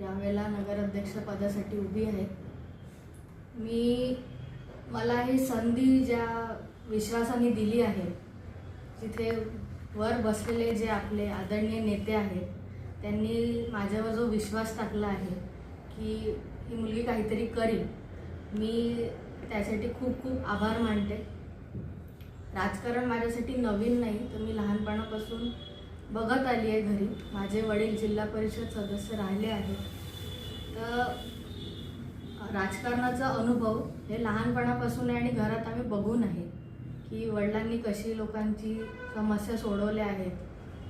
यावेळेला नगराध्यक्षपदासाठी उभी आहे. मी मला ही संधी ज्या विश्वासाने दिली आहे तिथे वर बसलेले जे आपले आदरणीय नेते आहेत त्यांनी माझ्यावर जो विश्वास टाकला आहे की ही मुलगी काहीतरी करेल मी त्यासाठी खूप खूप आभार मानते. राजकारण माझ्यासाठी नवीन नाही तर मी लहानपणापासून बघत आली आहे घरी. माझे वडील जिल्हा परिषद सदस्य राहिले आहेत. तर राजकारणाचा अनुभव हे लहानपणापासून आहे आणि घरात आम्ही बघून आहे की वडिलांनी कशी लोकांची समस्या सोडवल्या आहेत.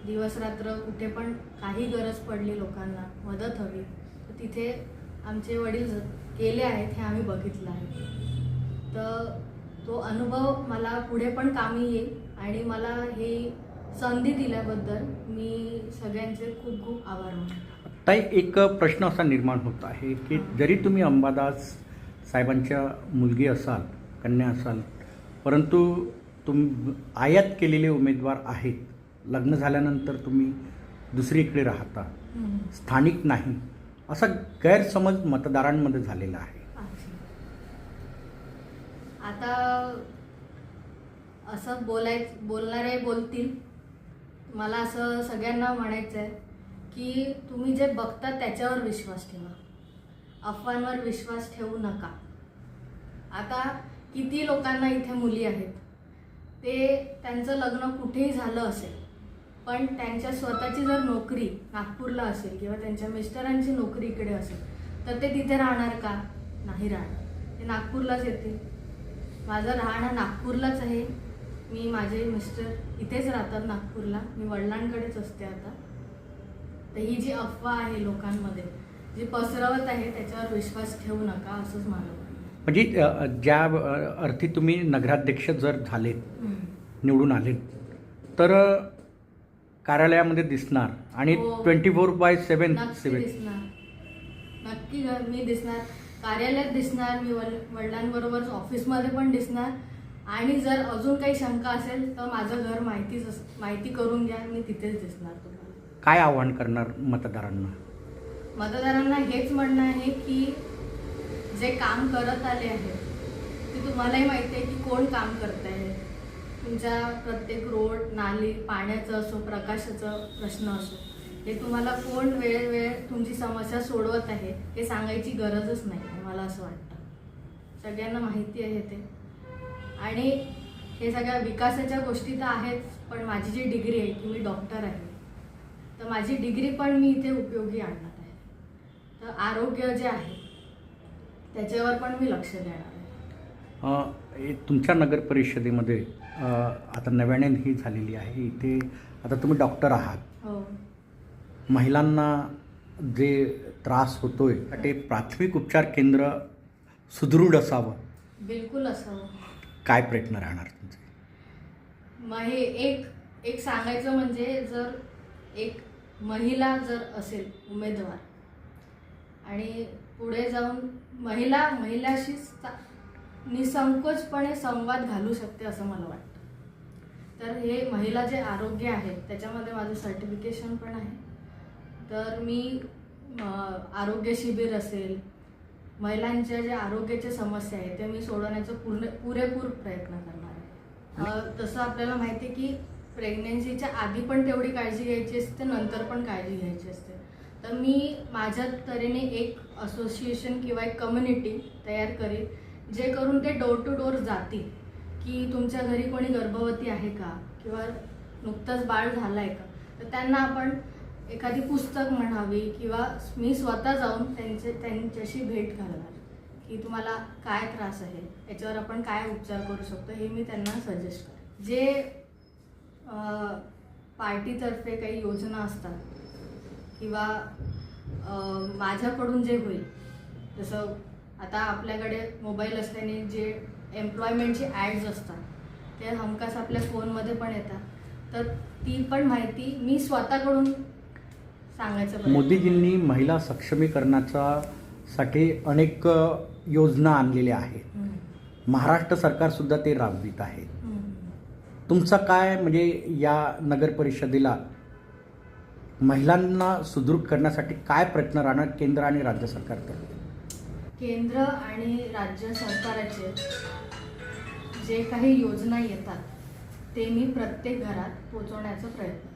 दिवसरात्र कुठे पण काही गरज पडली लोकांना मदत हवी. तर तिथे आमचे वडील केले गेले आहेत हे आम्ही बघितलं आहे. तर तो अनुभव मला पुढे पण कामी येईल आणि मला हे संधी दिल्याबद्दल मी सगळ्यांचे खूप खूप आभार मानते. ताई एक प्रश्न असा निर्माण होत आहे की जरी तुम्ही अंबादास साहेबांच्या मुलगी असाल कन्या असाल परंतु तुम आयात केलेले उमेदवार आहेत. लग्न झाल्यानंतर तुम्ही दुसरीकडे राहता. स्थानिक नाही. असा गैरसमज मतदारांमध्ये झालेला आहे. आता असं बोलाय बोलणारे बोलतील. मला असं सगळ्यांना म्हणायचं आहे की तुम्ही जे बघता त्याच्यावर विश्वास ठेवा. अफवांवर विश्वास ठेवू नका. आता किती लोकांना इथे मुली आहेत. ते त्यांचं लग्न कुठेही झालं असेल पण त्यांच्या स्वतःची जर नोकरी नागपूरला असेल किंवा त्यांच्या मिस्टरांची नोकरी इकडे असेल तर ते तिथे राहणार का? नाही राहणार. ते नागपूरलाच येतील. माझं राहणं नागपूरलाच आहे. मी माझे मिस्टर इथेच राहतात नागपूरला मी वडिलांकडेच असते आता तर ही जी अफवा आहे लोकांमध्ये जी पसरवत आहे त्याच्यावर विश्वास ठेवू नका असंच मला. म्हणजे ज्या अर्थी तुम्ही नगराध्यक्ष जर झालेत. निवडून आलेत तर कार्यालयामध्ये दिसणार आणि हो. ट्वेंटी फोर बाय सेवन दिसणार नक्की मी दिसणार कार्यालयात दिसणार मी वड- वडिलांबरोबर ऑफिसमध्ये पण दिसणार आणि जर अजून काही शंका असेल तर माझं घर माहितीच माहिती करून घ्या मी तिथेच दिसणार तुम्हाला. काय आव्हान करणार मतदारांना? मतदारांना हेच म्हणणं आहे की जे काम करत आले आहेत ते तुम्हालाही माहिती आहे की कोण काम करत आहे. तुमच्या प्रत्येक रोड नाली पाण्याचं असो प्रकाशाचं प्रश्न असो हे तुम्हाला कोण वेळ वेळ तुमची समस्या सोडवत आहे हे सांगायची गरजच नाही मला असं वाटतं. सगळ्यांना माहिती आहे ते. आणि हे सगळ्या विकासाच्या गोष्टी तर आहेच पण माझी जी डिग्री आहे की मी डॉक्टर आहे तर माझी डिग्री पण मी इथे उपयोगी आणणार आहे. तर आरोग्य जे आहे त्याच्यावर पण मी लक्ष देणार आहे. हे तुमच्या नगर परिषदेमध्ये आता नव्याने ही झालेली आहे. इथे आता तुम्ही डॉक्टर आहात. हो. महिलांना जे त्रास होतोय ते प्राथमिक उपचार केंद्र सुदृढ असावं. बिलकुल असावं. काय प्रयत्न राहणार तुमचे? मग हे एक एक सांगायचं म्हणजे जर एक महिला जर असेल उमेदवार आणि पुढे जाऊन महिला महिलाशी निसंकोचपणे संवाद घालू शकते असं मला वाटतं. तर हे महिला जे आरोग्य आहे त्याच्यामध्ये माझं सर्टिफिकेशन पण आहे. तर मी आरोग्य शिबिर असेल महिलांच्या ज्या आरोग्याच्या समस्या आहेत ते मी सोडवण्याचा पूर्ण पुरेपूर प्रयत्न करणार आहे. तसं आपल्याला माहिती आहे की प्रेग्नेन्सीच्या आधी पण तेवढी काळजी घ्यायची असते नंतर पण काळजी घ्यायची असते. तर मी माझ्या तऱ्हेने एक असोसिएशन किंवा एक कम्युनिटी तयार करीन जे करून ते डोर टू डोर जातील की तुमच्या घरी कोणी गर्भवती आहे का? किंवा नुकतंच बाळ झालं आहे का? तर त्यांना आपण एखादी पुस्तक म्हणावी किंवा मी स्वतः जाऊन त्यांचे त्यांच्याशी भेट घालणार की तुम्हाला काय त्रास आहे याच्यावर आपण काय उपचार करू शकतो हे मी त्यांना सजेस्ट करेन. जे पार्टीतर्फे काही योजना असतात किंवा माझ्याकडून जे होईल जसं आता आपल्याकडे मोबाईल असल्याने जे एम्प्लॉयमेंटचे ॲड्स असतात ते हमखास आपल्या फोनमध्ये पण येतात तर ती पण माहिती मी स्वतःकडून मोदीजींनी महिला सक्षमीकरणाचा साठी अनेक योजना आणलेल्या आहेत. महाराष्ट्र सरकारसुद्धा ते राबवित आहे. तुमचा काय म्हणजे या नगर परिषदेला महिलांना सुदृढ करण्यासाठी काय प्रयत्न राहणार केंद्र आणि राज्य सरकारतर्फे केंद्र आणि राज्य सरकाराचे जे काही योजना येतात ते मी प्रत्येक घरात पोचवण्याचा प्रयत्न